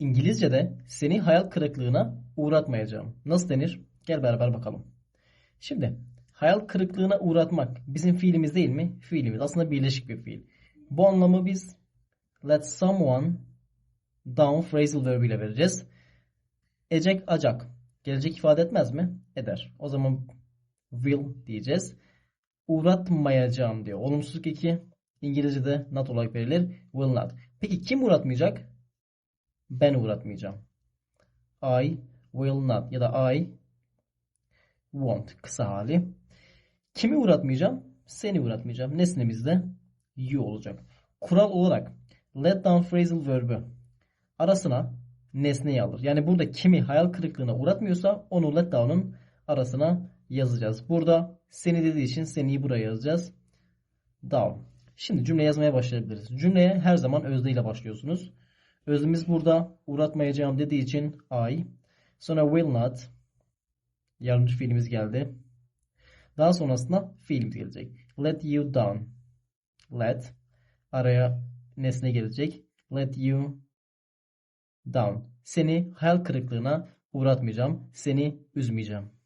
İngilizce'de seni hayal kırıklığına uğratmayacağım. Nasıl denir? Gel beraber bakalım. Şimdi hayal kırıklığına uğratmak bizim fiilimiz değil mi? Fiilimiz. Aslında birleşik bir fiil. Bu anlamı biz let someone down phrasal verb ile vereceğiz. Ecek acak. Gelecek ifade etmez mi? Eder. O zaman will diyeceğiz. Uğratmayacağım diyor. Olumsuzluk 2 İngilizce'de not olarak verilir. Will not. Peki kim uğratmayacak? Ben uğratmayacağım. I will not ya da I won't kısa hali. Kimi uğratmayacağım? Seni uğratmayacağım. Nesnemizde you olacak. Kural olarak let down phrasal verb'ü arasına nesneyi alır. Yani burada kimi hayal kırıklığına uğratmıyorsa onu let down'un arasına yazacağız. Burada seni dediği için seniyi buraya yazacağız. Down. Şimdi cümle yazmaya başlayabiliriz. Cümleye her zaman özne ile başlıyorsunuz. Özümüz burada uğratmayacağım dediği için I. Sonra will not. Yardımcı fiilimiz geldi. Daha sonrasında fiilimiz gelecek. Let you down. Let. Araya nesne gelecek. Let you down. Seni hayal kırıklığına uğratmayacağım. Seni üzmeyeceğim.